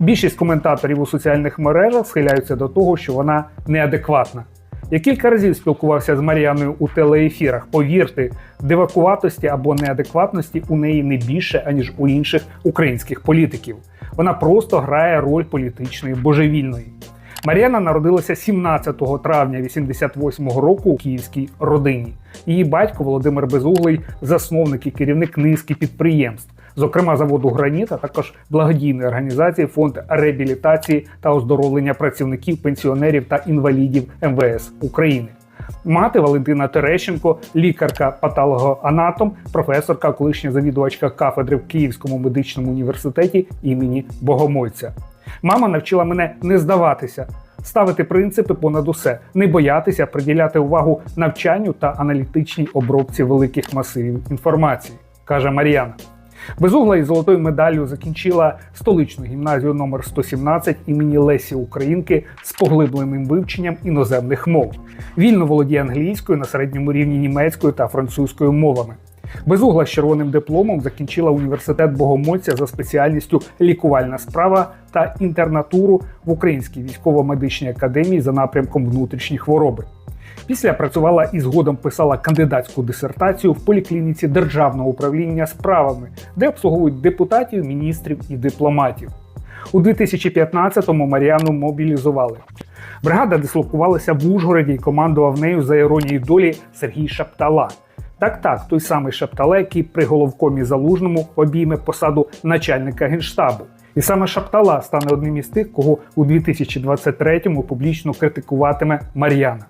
Більшість коментаторів у соціальних мережах схиляються до того, що вона неадекватна. Я кілька разів спілкувався з Мар'яною у телеефірах. Повірте, дивакуватості або неадекватності у неї не більше, аніж у інших українських політиків. Вона просто грає роль політичної божевільної. Мар'яна народилася 17 травня 88-го року у київській родині. Її батько Володимир Безуглий засновник і керівник низки підприємств, зокрема заводу Граніт, а також благодійної організації Фонд реабілітації та оздоровлення працівників, пенсіонерів та інвалідів МВС України. Мати Валентина Терещенко, лікарка патологоанатом, професорка, колишня завідувачка кафедри в Київському медичному університеті імені Богомольця. Мама навчила мене не здаватися, ставити принципи понад усе, не боятися приділяти увагу навчанню та аналітичній обробці великих масивів інформації, каже Мар'яна. Безугла із золотою медаллю закінчила столичну гімназію номер 117 імені Лесі Українки з поглибленим вивченням іноземних мов. Вільно володіє англійською на середньому рівні німецькою та французькою мовами. Безугла з червоним дипломом закінчила університет Богомольця за спеціальністю лікувальна справа та інтернатуру в Українській військово-медичній академії за напрямком внутрішні хвороби. Після працювала і згодом писала кандидатську дисертацію в поліклініці державного управління справами, де обслуговують депутатів, міністрів і дипломатів. У 2015-му Маріану мобілізували. Бригада дислокувалася в Ужгороді і командував нею за іронією долі Сергій Шаптала. Так, так, той самий Шаптала, який при головкомі залужному обійме посаду начальника генштабу. І саме Шаптала стане одним із тих, кого у 2023-му публічно критикуватиме Мар'яна.